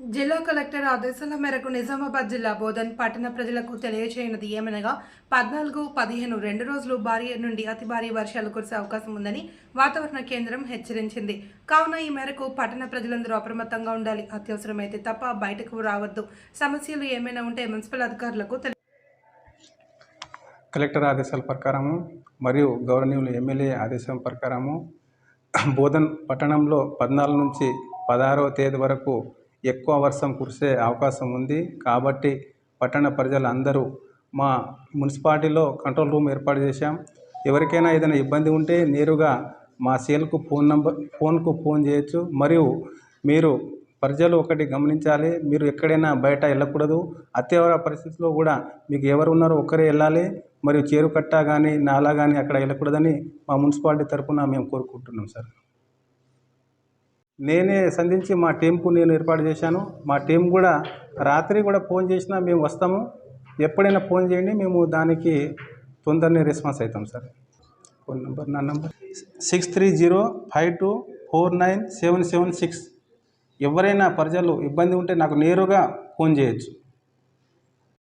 జిల్లా కలెక్టర్ ఆదేశాల మేరకు నిజామాబాద్ జిల్లా బోధన్ పట్టణ ప్రజలకు తెలియచేయనది. ఏమనగా పద్నాలుగు పదిహేను రెండు రోజులు భారీ నుండి అతి భారీ వర్షాలు కురిసే అవకాశం ఉందని వాతావరణ కేంద్రం హెచ్చరించింది. కావున ఈ మేరకు పట్టణ ప్రజలందరూ అప్రమత్తంగా ఉండాలి. అత్యవసరమైతే తప్ప బయటకు రావద్దు. సమస్యలు ఏమైనా ఉంటే మున్సిపల్ అధికారులకు తెలి- కలెక్టర్ ఆదేశాల ప్రకారము మరియు గౌరవనీయులు ఎమ్మెల్యే ఆదేశం ప్రకారము బోధన్ పట్టణంలో పద్నాలుగు నుంచి పదహారవ తేదీ వరకు ఎక్కువ వర్షం కురిసే అవకాశం ఉంది. కాబట్టి పట్టణ ప్రజలందరూ మా మున్సిపాలిటీలో కంట్రోల్ రూమ్ ఏర్పాటు చేశాం. ఎవరికైనా ఏదైనా ఇబ్బంది ఉంటే నేరుగా మా సేల్కు ఫోన్ నంబర్ ఫోన్కు ఫోన్ చేయొచ్చు. మరియు మీరు ప్రజలు ఒకటి గమనించాలి. మీరు ఎక్కడైనా బయట వెళ్ళకూడదు. అత్యవసర పరిస్థితిలో కూడా మీకు ఎవరు ఉన్నారో ఒక్కరే వెళ్ళాలి. మరియు చేరుకట్ట కానీ నాలా కానీ అక్కడ వెళ్ళకూడదని మా మున్సిపాలిటీ తరఫున మేము కోరుకుంటున్నాం సార్. నేనే సంధించి మా టీంకు నేను ఏర్పాటు చేశాను. మా టీం కూడా రాత్రి కూడా ఫోన్ చేసినా మేము వస్తాము. ఎప్పుడైనా ఫోన్ చేయండి మేము దానికి తొందరనే రెస్పాన్స్ అవుతాం సార్. ఫోన్ నెంబర్ నా number? Six three zero five two four nine seven seven six. ఎవరైనా ప్రజలు ఇబ్బంది ఉంటే నాకు నేరుగా ఫోన్ చేయొచ్చు.